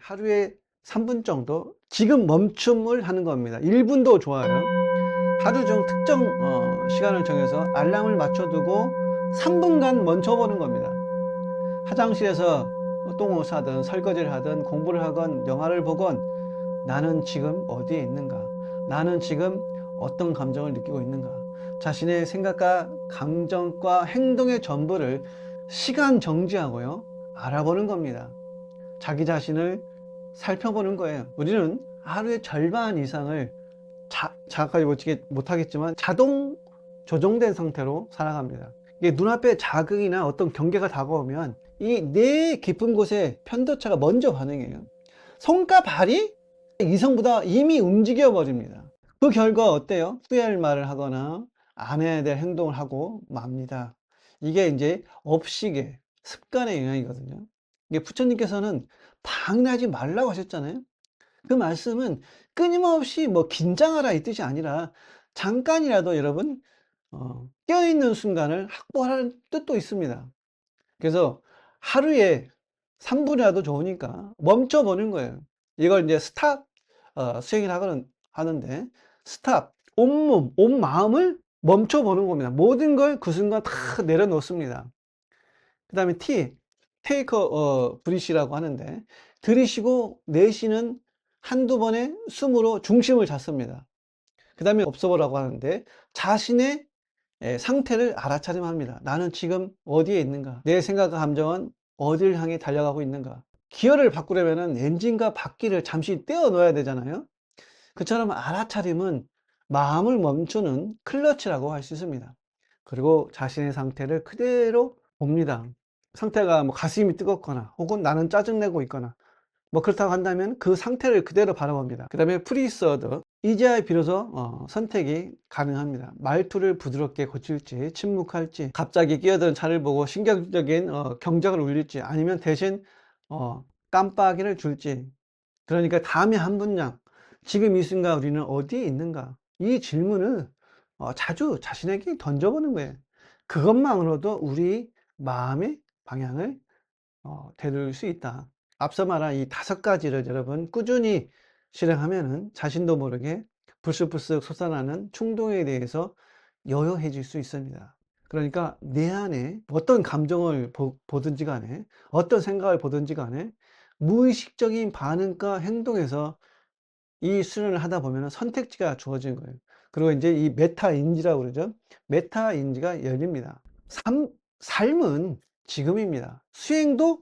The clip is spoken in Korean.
하루에 3분 정도 지금 멈춤을 하는 겁니다. 1분도 좋아요. 하루 중 특정 어, 시간을 정해서 알람을 맞춰두고 3분간 멈춰보는 겁니다. 화장실에서 똥을 싸든 설거지를 하든 공부를 하건 영화를 보건 나는 지금 어디에 있는가? 나는 지금 어떤 감정을 느끼고 있는가? 자신의 생각과 감정과 행동의 전부를 시간 정지하고요. 알아보는 겁니다. 자기 자신을 살펴보는 거예요. 우리는 하루의 절반 이상을 자, 못하겠- 못하겠지만 자동 조정된 상태로 살아갑니다. 이게 눈앞에 자극이나 어떤 경계가 다가오면 이 뇌 깊은 곳에 편도체가 먼저 반응해요. 손과 발이 이성보다 이미 움직여 버립니다. 그 결과 어때요? 후회할 말을 하거나 안 해야 될 행동을 하고 맙니다. 이게 이제 업식의 습관의 영향이거든요. 부처님께서는 방해하지 말라고 하셨잖아요. 그 말씀은 끊임없이 뭐 긴장하라 이 뜻이 아니라 잠깐이라도 여러분 어, 깨어있는 순간을 확보하라는 뜻도 있습니다. 그래서 하루에 3분이라도 좋으니까 멈춰보는 거예요. 이걸 이제 스탑 어, 수행이라고 하는- 하는데 스탑 온몸 온 마음을 멈춰보는 겁니다. 모든 걸 그 순간 다 내려놓습니다. 그 다음에 T 테이크 어, 브리시라고 하는데 들이쉬고 내쉬는 한두 번의 숨으로 중심을 잡습니다. 그 다음에 observe라고 하는데 자신의 예, 상태를 알아차림합니다. 나는 지금 어디에 있는가? 내 생각과 감정은 어디를 향해 달려가고 있는가? 기어를 바꾸려면 엔진과 바퀴를 잠시 떼어 놓아야 되잖아요. 그처럼 알아차림은 마음을 멈추는 클러치라고 할 수 있습니다. 그리고 자신의 상태를 그대로 봅니다. 상태가 뭐 가슴이 뜨겁거나 혹은 나는 짜증내고 있거나 뭐 그렇다고 한다면 그 상태를 그대로 바라봅니다. 그 다음에 프리서드 이제야 비로소 어, 선택이 가능합니다. 말투를 부드럽게 고칠지 침묵할지 갑자기 끼어드는 차를 보고 신경적인 어, 경적을 울릴지 아니면 대신 어, 깜빡이를 줄지 그러니까 다음에 한 분량 지금 이 순간 우리는 어디에 있는가 이 질문을 어, 자주 자신에게 던져보는 거예요. 그것만으로도 우리 마음의 방향을 어, 되돌릴 수 있다. 앞서 말한 이 다섯 가지를 여러분 꾸준히 실행하면은 자신도 모르게 불쑥불쑥 솟아나는 충동에 대해서 여여해질 수 있습니다. 그러니까 내 안에 어떤 감정을 보, 보든지 간에 어떤 생각을 보든지 간에 무의식적인 반응과 행동에서 이 수련을 하다 보면 선택지가 주어지는 거예요. 그리고 이제 이 메타 인지라고 그러죠. 메타 인지가 열립니다. 삶, 삶은 지금입니다. 수행도